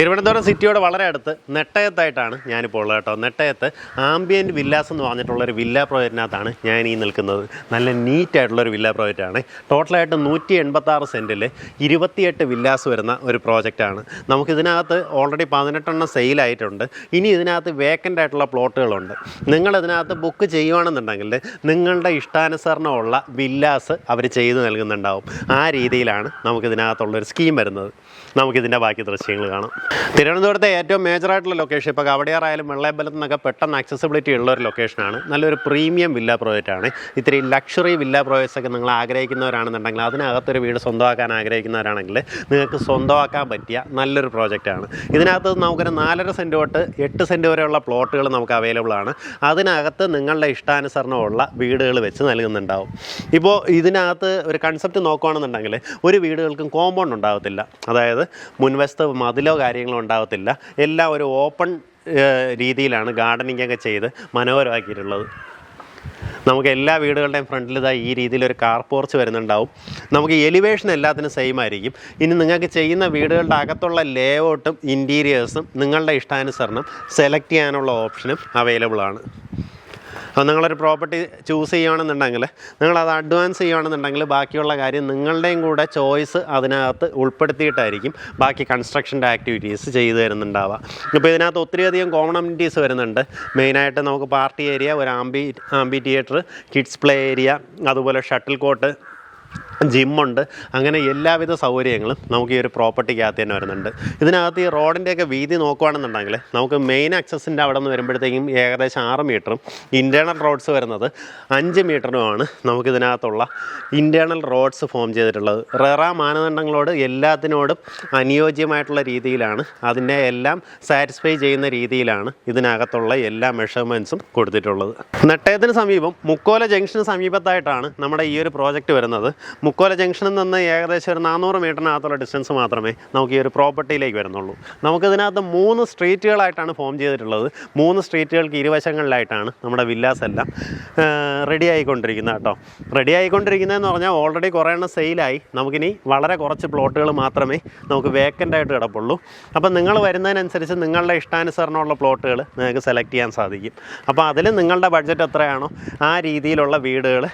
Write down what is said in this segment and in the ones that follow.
തിരുവനന്തപുരം സിറ്റിയോട് വളരെ അടുത്ത് നെട്ടയത്തായിട്ടാണ് ഞാനിപ്പോൾ ഉള്ളത് കേട്ടോ. നെട്ടയത്ത് ആംബിയന്റ് വില്ലാസ് എന്ന് പറഞ്ഞിട്ടുള്ളൊരു വില്ല പ്രോജക്റ്റിനകത്താണ് ഞാൻ ഈ നിൽക്കുന്നത്. നല്ല നീറ്റായിട്ടുള്ളൊരു വില്ല പ്രോജക്റ്റാണ്. ടോട്ടലായിട്ട് നൂറ്റി എൺപത്താറ് സെന്റിൽ ഇരുപത്തിയെട്ട് വില്ലാസ് വരുന്ന ഒരു പ്രോജക്റ്റാണ്. നമുക്കിതിനകത്ത് ഓൾറെഡി പതിനെട്ടെണ്ണം സെയിലായിട്ടുണ്ട്. ഇനി ഇതിനകത്ത് വേക്കന്റ് ആയിട്ടുള്ള പ്ലോട്ടുകളുണ്ട്. നിങ്ങളിതിനകത്ത് ബുക്ക് ചെയ്യുവാണെന്നുണ്ടെങ്കിൽ നിങ്ങളുടെ ഇഷ്ടാനുസരണമുള്ള വില്ലാസ് അവർ ചെയ്തു നൽകുന്നുണ്ടാവും. ആ രീതിയിലാണ് നമുക്കിതിനകത്തുള്ളൊരു സ്കീം വരുന്നത്. നമുക്കിതിന്റെ ബാക്കി ദൃശ്യങ്ങൾ കാണാം. തിരുവനന്തപുരത്തെ ഏറ്റവും മേജറായിട്ടുള്ള ലൊക്കേഷൻ ഇപ്പോൾ കവടിയാറായാലും വെള്ളയമ്പലത്ത് നിന്നൊക്കെ പെട്ടെന്ന് ആക്സസിബിലിറ്റി ഉള്ള ഒരു ലൊക്കേഷനാണ് നല്ലൊരു പ്രീമിയം വില്ല ആണ്. ഇത്തിരി ലക്ഷറി വില്ല പ്രോജക്ട്സ് ഒക്കെ നിങ്ങൾ ആഗ്രഹിക്കുന്നവരാണെന്നുണ്ടെങ്കിൽ അതിനകത്തൊരു വീട് സ്വന്തമാക്കാൻ ആഗ്രഹിക്കുന്നവരാണെങ്കിൽ നിങ്ങൾക്ക് സ്വന്തമാക്കാൻ പറ്റിയ നല്ലൊരു പ്രോജക്റ്റാണ് ഇതിനകത്ത് നമുക്കൊരു നാലര സെന്റ് തൊട്ട് എട്ട് സെന്റ് വരെയുള്ള പ്ലോട്ടുകൾ നമുക്ക് അവൈലബിൾ ആണ്. അതിനകത്ത് നിങ്ങളുടെ ഇഷ്ടാനുസരണമുള്ള വീടുകൾ വെച്ച് നൽകുന്നുണ്ടാവും. ഇപ്പോൾ ഇതിനകത്ത് ഒരു കൺസെപ്റ്റ് നോക്കുകയാണെന്നുണ്ടെങ്കിൽ ഒരു വീടുകൾക്കും കോമ്പൗണ്ട് ഉണ്ടാകത്തില്ല അതായത് മുൻവശത്ത് മതിലോ കാര്യങ്ങളോ ഉണ്ടാകത്തില്ല എല്ലാം ഒരു ഓപ്പൺ രീതിയിലാണ് ഗാർഡനിങ് ഒക്കെ ചെയ്ത് മനോഹരമാക്കിയിട്ടുള്ളത്. നമുക്ക് എല്ലാ വീടുകളുടെയും ഫ്രണ്ടിൽ ഇതാ ഈ രീതിയിൽ ഒരു കാർ പോർച്ച് വരുന്നുണ്ടാവും. നമുക്ക് എലിവേഷൻ എല്ലാത്തിനും സെയിം ആയിരിക്കും. ഇനി നിങ്ങൾക്ക് ചെയ്യുന്ന വീടുകളുടെ അകത്തുള്ള ലേഔട്ടും ഇന്റീരിയേഴ്സും നിങ്ങളുടെ ഇഷ്ടാനുസരണം സെലക്ട് ചെയ്യാനുള്ള ഓപ്ഷനും അവൈലബിൾ ആണ്. അപ്പോൾ നിങ്ങളൊരു പ്രോപ്പർട്ടി ചൂസ് ചെയ്യുകയാണെന്നുണ്ടെങ്കിൽ നിങ്ങളത് അഡ്വാൻസ് ചെയ്യുകയാണെന്നുണ്ടെങ്കിൽ ബാക്കിയുള്ള കാര്യം നിങ്ങളുടെയും കൂടെ ചോയ്സ് അതിനകത്ത് ഉൾപ്പെടുത്തിയിട്ടായിരിക്കും ബാക്കി കൺസ്ട്രക്ഷന്റെ ആക്ടിവിറ്റീസ് ചെയ്തു തരുന്നുണ്ടാവുക. ഇപ്പോൾ ഇതിനകത്ത് ഒത്തിരിയധികം കോമൺ അമ്യൂണിറ്റീസ് വരുന്നുണ്ട് മെയിനായിട്ട് നമുക്ക് പാർട്ടി ഏരിയ ഒരു amphi amphitheatre kids play area അതുപോലെ ഷട്ടിൽ കോട്ട് ജിമ്മുണ്ട്. അങ്ങനെ എല്ലാവിധ സൗകര്യങ്ങളും നമുക്ക് ഈ ഒരു പ്രോപ്പർട്ടിക്കകത്ത് തന്നെ വരുന്നുണ്ട്. ഇതിനകത്ത് ഈ റോഡിന്റെയൊക്കെ വീതി നോക്കുകയാണെന്നുണ്ടെങ്കിൽ നമുക്ക് മെയിൻ ആക്സസിന്റെ അവിടെ നിന്ന് വരുമ്പോഴത്തേക്കും ഏകദേശം ആറ് മീറ്ററും ഇന്റേർണൽ റോഡ്സ് വരുന്നത് അഞ്ച് മീറ്ററുമാണ് നമുക്കിതിനകത്തുള്ള ഇന്റേർണൽ റോഡ്സ് ഫോം ചെയ്തിട്ടുള്ളത്. റെറ മാനദണ്ഡങ്ങളോട് എല്ലാത്തിനോടും അനുയോജ്യമായിട്ടുള്ള രീതിയിലാണ് അതിന്റെ എല്ലാം സാറ്റിസ്ഫൈ ചെയ്യുന്ന രീതിയിലാണ് ഇതിനകത്തുള്ള എല്ലാ മെഷർമെന്റ്സും കൊടുത്തിട്ടുള്ളത്. നെട്ടയത്തിന് സമീപം മുക്കോല ജംഗ്ഷന് സമീപത്തായിട്ടാണ് നമ്മുടെ ഈ ഒരു പ്രോജക്റ്റ് വരുന്നത്. മുക്കോല ജംഗ്ഷനിൽ നിന്ന് ഏകദേശം ഒരു നാനൂറ് മീറ്ററിനകത്തുള്ള ഡിസ്റ്റൻസ് മാത്രമേ നമുക്ക് ഈ ഒരു പ്രോപ്പർട്ടിയിലേക്ക് വരുന്നുള്ളൂ. നമുക്കിതിനകത്ത് മൂന്ന് സ്ട്രീറ്റുകളായിട്ടാണ് ഫോം ചെയ്തിട്ടുള്ളത്. മൂന്ന് സ്ട്രീറ്റുകൾക്ക് ഇരുവശങ്ങളിലായിട്ടാണ് നമ്മുടെ വില്ലാസ് എല്ലാം റെഡി ആയിക്കൊണ്ടിരിക്കുന്നത് കേട്ടോ. റെഡി ആയിക്കൊണ്ടിരിക്കുന്നതെന്ന് പറഞ്ഞാൽ ഓൾറെഡി കുറേ എണ്ണം സെയിലായി നമുക്കിനി വളരെ കുറച്ച് പ്ലോട്ടുകൾ മാത്രമേ നമുക്ക് വേക്കന്റ് ആയിട്ട് കിടപ്പുള്ളൂ. അപ്പോൾ നിങ്ങൾ വരുന്നതിനനുസരിച്ച് നിങ്ങളുടെ ഇഷ്ടാനുസരണമുള്ള പ്ലോട്ടുകൾ നിങ്ങൾക്ക് സെലക്ട് ചെയ്യാൻ സാധിക്കും. അപ്പോൾ അതിൽ നിങ്ങളുടെ ബഡ്ജറ്റ് എത്രയാണോ ആ രീതിയിലുള്ള വീടുകൾ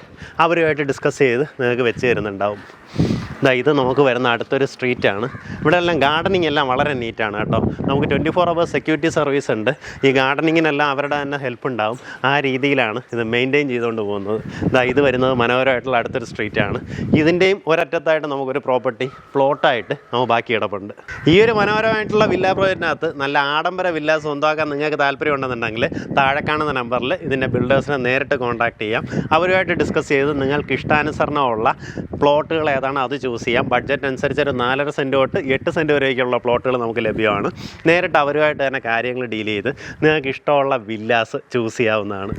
അവരുമായിട്ട് ഡിസ്കസ് ചെയ്ത് നിങ്ങൾക്ക് വെച്ച് തരുന്നുണ്ടാവും. ഇതാ ഇത് നമുക്ക് വരുന്ന അടുത്തൊരു സ്ട്രീറ്റാണ് ഇവിടെ എല്ലാം ഗാർഡനിങ് എല്ലാം വളരെ നീറ്റാണ് കേട്ടോ. നമുക്ക് twenty four hours security service ഉണ്ട്. ഈ ഗാർഡനിങ്ങിനെല്ലാം അവരുടെ തന്നെ ഹെൽപ്പ് ഉണ്ടാവും. ആ രീതിയിലാണ് ഇത് മെയിന്റെയിൻ ചെയ്തുകൊണ്ട് പോകുന്നത്. ഇതാ ഇത് വരുന്നത് മനോഹരമായിട്ടുള്ള അടുത്തൊരു സ്ട്രീറ്റാണ് ഇതിന്റെയും ഒരറ്റത്തായിട്ട് നമുക്കൊരു പ്രോപ്പർട്ടി പ്ലോട്ടായിട്ട് നമുക്ക് ബാക്കി കിടപ്പുണ്ട് ഈ ഒരു മനോഹരമായിട്ടുള്ള വില്ല പ്രോജക്റ്റിനകത്ത് നല്ല ആഡംബര വില്ല സ്വന്തമാക്കാൻ നിങ്ങൾക്ക് താല്പര്യം ഉണ്ടെന്നുണ്ടെങ്കിൽ താഴെ കാണുന്ന നമ്പറിൽ ഇതിന്റെ ബിൽഡേഴ്സിനെ നേരിട്ട് കോൺടാക്ട് ചെയ്യാം. അവരുമായിട്ട് ഡിസ്കസ് ചെയ്ത് നിങ്ങൾക്ക് ഇഷ്ടാനുസരണമുള്ള പ്ലോട്ടുകൾ ഏതാണ് അത് ചൂസ് ചെയ്യാം. ബഡ്ജറ്റ് അനുസരിച്ച് ഒരു നാലര സെന്റ് തൊട്ട് എട്ട് സെന്റ് വരെയൊക്കെയുള്ള പ്ലോട്ടുകൾ നമുക്ക് ലഭ്യമാണ്. നേരിട്ട് അവരുമായിട്ട് തന്നെ കാര്യങ്ങൾ ഡീൽ ചെയ്ത് നിങ്ങൾക്ക് ഇഷ്ടമുള്ള വില്ലാസ് ചൂസ് ചെയ്യാവുന്നതാണ്.